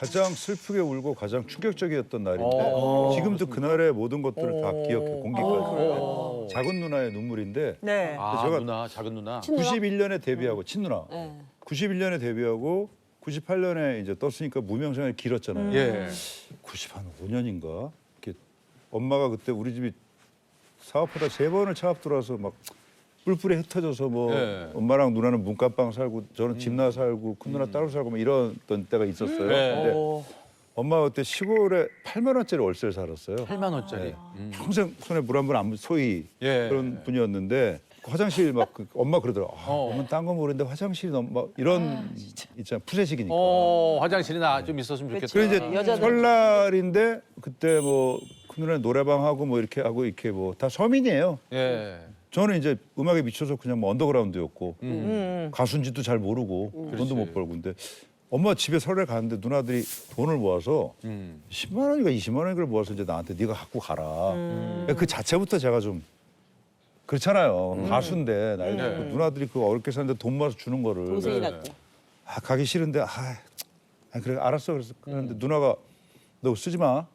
가장 슬프게 울고 가장 충격적이었던 날인데 어. 지금도 그날의 모든 것들을 다 기억해 공기까지. 어. 작은 누나의 눈물인데 네. 아 제가- 누나 작은 누나. 91년에 데뷔하고 친누나. 네. 91년에 데뷔하고 98년에 이제 떴으니까 무명 생활이 길었잖아요. 예. 90한 5년인가 이렇게 엄마가 그때 우리 집이 사업하다 세 번을 차업 들어와서 막 뿔뿔이 흩어져서 뭐 예. 엄마랑 누나는 문간방 살고 저는 집나 살고 큰 누나 따로 살고 뭐 이랬던 때가 있었어요. 예. 근데 어. 엄마가 그때 시골에 8만 원짜리 월세를 살았어요. 8만 원짜리. 네. 음. 평생 손에 물 한 번 안 소위 예. 그런 분이었는데 그 화장실 막 그 엄마 그러더라. 아, 어. 엄마 딴건 모르는데 화장실이 너무 막 이런 있잖아 푸세식이니까. 어 화장실이 나 좀 있었으면 좋겠다. 그래 이제 여자들. 설날인데 그때 뭐 큰 누나 노래방 하고 뭐 이렇게 하고 이렇게 뭐 다 서민이에요. 예. 저는 이제 음악에 미쳐서 그냥 뭐 언더그라운드였고 음. 가수인지도 잘 모르고 돈도 그렇지. 못 벌고 근데 엄마 집에 설에 가는데 누나들이 돈을 모아서 음. 10만 원인가 20만 원인가 모아서 이제 나한테 네가 갖고 가라. 음. 그 자체부터 제가 좀 그렇잖아요. 가수인데 나이 네. 그 누나들이 그 어렵게 사는데 돈 모아서 주는 거를 동생이 네. 아 가기 싫은데 아, 아 그래 알았어 그래서 그런데 누나가 너 쓰지 마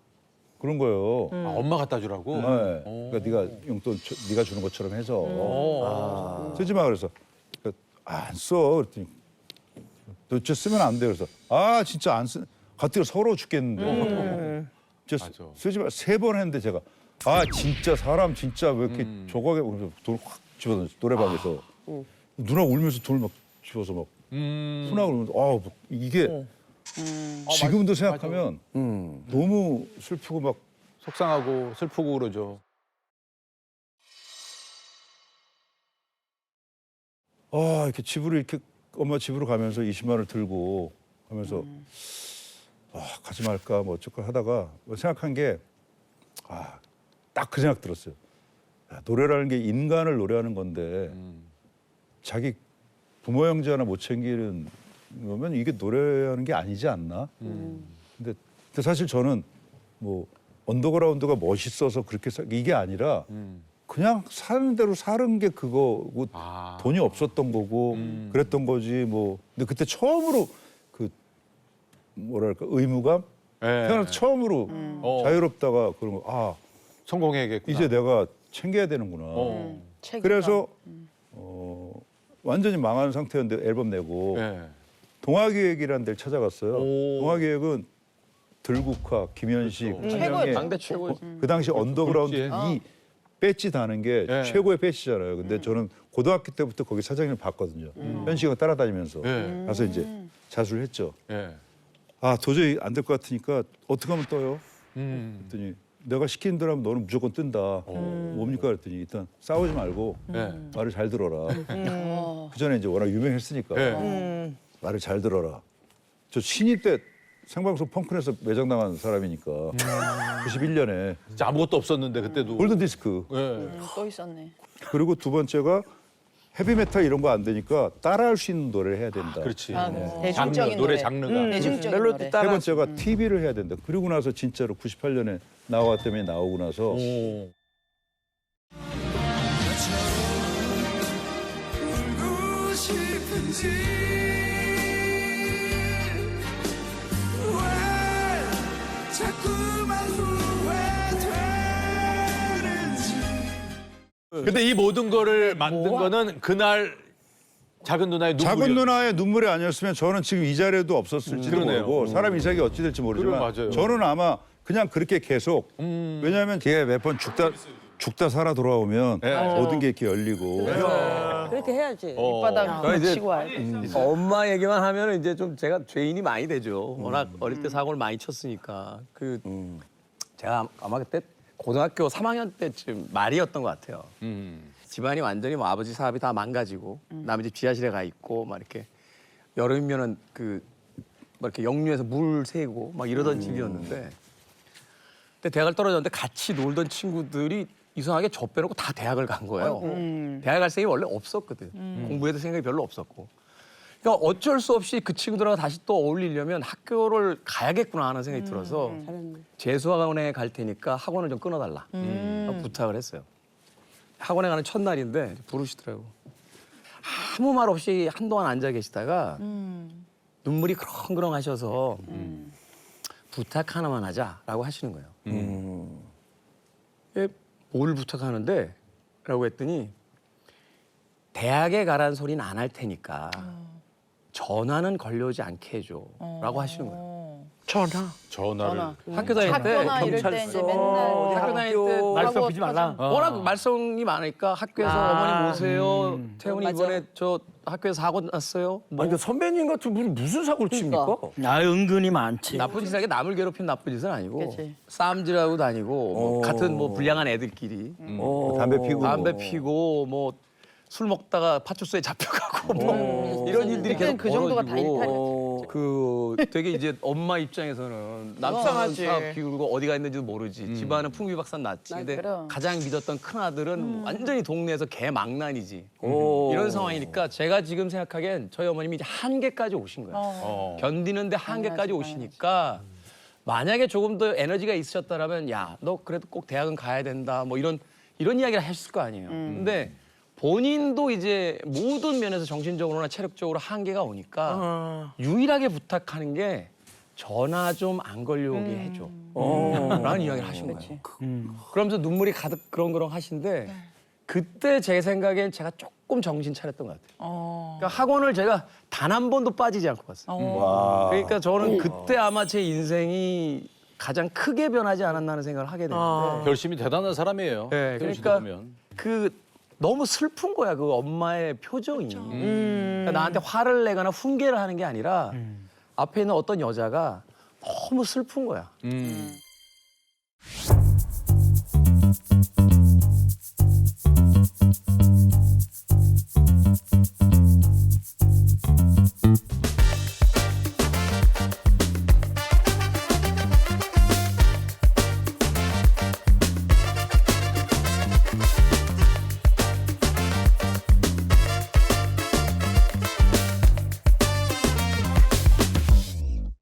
그런 거예요. 아, 엄마 갖다 주라고. 네. 오. 그러니까 네가 용돈 저- 네가 주는 것처럼 해서 오. 쓰지 마 그래서 안 써 그랬더니 너 진짜 쓰면 안 돼 그래서 아 진짜 안 쓰. 가뜩 서러워 죽겠는데 진짜 맞아. 쓰지 마 세 번 했는데 제가 아 진짜 사람 진짜 왜 이렇게 음. 조각에 돌확 집어넣어 노래방에서 누나 울면서 돌막 집어서 막 음. 훈하고 그러면서 아뭐 이게 지금도 생각하면 너무 슬프고 막 속상하고 슬프고 그러죠. 아 이렇게 집으로 이렇게 엄마 집으로 가면서 20만 원을 들고 가면서 아 가지 말까 뭐 어쩔까 하다가 뭐 생각한 게 아 딱 그 생각 들었어요. 야, 노래라는 게 인간을 노래하는 건데 음. 자기 부모 형제 하나 못 챙기는 거면 이게 노래하는 게 아니지 않나? 음. 근데, 근데 사실 저는 뭐 언더그라운드가 멋있어서 그렇게 사, 이게 아니라 음. 그냥 사는 대로 사는 게 그거고 아. 돈이 없었던 거고 음. 그랬던 거지 뭐 근데 그때 처음으로 그 뭐랄까 의무감 예. 태어나 서 처음으로 어. 자유롭다가 그런 거아 성공해야겠구나. 이제 내가 챙겨야 되는구나 어. 그래서 어 완전히 망한 상태였는데 앨범 내고 예. 동아기획이라는 데를 찾아갔어요 오. 동아기획은 들국화 김현식 그렇죠. 한영애 최고의 당대 최고. 그 당시 언더그라운드 꼴찌에. 이 배지 다는 게 예. 최고의 배지잖아요. 근데 저는 고등학교 때부터 거기 사장님을 봤거든요. 현식이가 따라다니면서 예. 가서 이제 자수를 했죠. 예. 아 도저히 안 될 것 같으니까 어떻게 하면 떠요? 음. 그랬더니 내가 시키는 대로 하면 너는 무조건 뜬다. 뭡니까 그랬더니 일단 싸우지 말고 예. 말을 잘 들어라. 어. 그 전에 이제 워낙 유명했으니까 예. 음. 말을 잘 들어라. 저 신입 때 생방송 펑크내서 매장당한 사람이니까 91년에 진짜 아무것도 없었는데 그때도. 골든 디스크 예. 음, 또 있었네. 그리고 두 번째가 헤비메탈 이런 거 안 되니까 따라할 수 있는 노래를 해야 된다. 그렇지. 아, 장르, 대중적인 노래 노래. 장르가. 음. 대중적인 멜로디 노래. 세 따라. 번째가 TV를 해야 된다. 그리고 나서 진짜로 98년에 나와 때문에 나오고 나서 오. 울고 싶은지 근데 이 모든 거를 만든 거는 그날 작은 누나의 눈물이 작은 누나의 눈물이 아니었으면 저는 지금 이 자리에도 없었을지도 그러네요. 모르고 사람 인생이 어찌 될지 모르지만 그래, 맞아요. 저는 아마 그냥 그렇게 계속 음. 왜냐하면 걔가 몇 번 죽다 죽다 살아 돌아오면 네. 모든 게 이렇게 열리고 그렇게 해야지. 어. 바닥 이제- 치고 와야 돼. 엄마 얘기만 하면 이제 좀 제가 죄인이 많이 되죠. 워낙 어릴 때 사고를 많이 쳤으니까. 그 제가 아마 그때 고등학교 3학년 때쯤 말이었던 것 같아요. 음. 집안이 완전히 뭐 아버지 사업이 다 망가지고 남의 집 지하실에 가 있고 막 이렇게 여름이면은 그뭐 이렇게 역류해서 물 새고 막 이러던 집이었는데 그때 대학을 떨어졌는데 같이 놀던 친구들이 이상하게 저 빼놓고 다 대학을 간 거예요. 대학 갈 생각이 원래 없었거든. 공부에도 생각이 별로 없었고. 그러니까 어쩔 수 없이 그 친구들하고 다시 또 어울리려면 학교를 가야겠구나 하는 생각이 들어서 재수학원에 갈 테니까 학원을 좀 끊어달라 부탁을 했어요. 학원에 가는 첫날인데 부르시더라고. 아무 말 없이 한동안 앉아 계시다가 눈물이 그렁그렁 하셔서 부탁 하나만 하자라고 하시는 거예요. 예, 뭘 부탁하는데? 라고 했더니 대학에 가라는 소리는 안 할 테니까 전화는 걸려오지 않게 해줘 라고 하시는 거예요. 전화. 전화를. 전화. 학교 다닐 때 학교나 이럴 때 이제 맨날 학교 다닐 때 말썽 피지 말라. 하죠. 워낙 말썽이 많으니까 학교에서 아. 어머니 오세요. 태훈이 맞아. 이번에 저 학교에서 사고 났어요. 뭐 아니, 그 선배님 같은 분이 무슨 사고를 칩니까? 아 은근히 많지. 나쁜 짓 하게 남을 괴롭힌 나쁜 짓은 아니고 그치. 싸움질하고 다니고 뭐 어. 같은 뭐 불량한 애들끼리 어. 담배 피우고 담배 뭐. 피고 뭐 술 먹다가 파출소에 잡혀가고 뭐 이런 일들이 계속 그때는 그 정도가 다 벌어지고 일탈이었지. 그 되게 이제 엄마 입장에서는 남편은 속상하지. 사업 비우고 어디가 있는지도 모르지 음. 집안은 풍비박산 났지 아, 근데 그럼. 가장 믿었던 큰 아들은 완전히 동네에서 개망난이지 오. 이런 상황이니까 제가 지금 생각하기엔 저희 어머님이 이제 한계까지 오신 거예요 어. 견디는데 한계까지 오시니까 만약에 조금 더 에너지가 있으셨다라면 야 너 그래도 꼭 대학은 가야 된다 뭐 이런 이런 이야기를 하셨을 거 아니에요. 근데 본인도 이제 모든 면에서 정신적으로나 체력적으로 한계가 오니까 유일하게 부탁하는 게 전화 좀 안 걸려오게 해줘. 라는 이야기를 하신 거예요. 그러면서 눈물이 가득 그렁그렁 하신데 그때 제 생각엔 제가 조금 정신 차렸던 것 같아요. 그러니까 학원을 제가 단 한 번도 빠지지 않고 갔어요. 와. 그러니까 저는 그때 아마 제 인생이 가장 크게 변하지 않았나 하는 생각을 하게 되는데 결심이 대단한 사람이에요. 네, 그러니까. 그 너무 슬픈 거야 그 엄마의 표정이. 그러니까 나한테 화를 내거나 훈계를 하는 게 아니라 앞에 있는 어떤 여자가 너무 슬픈 거야. 음.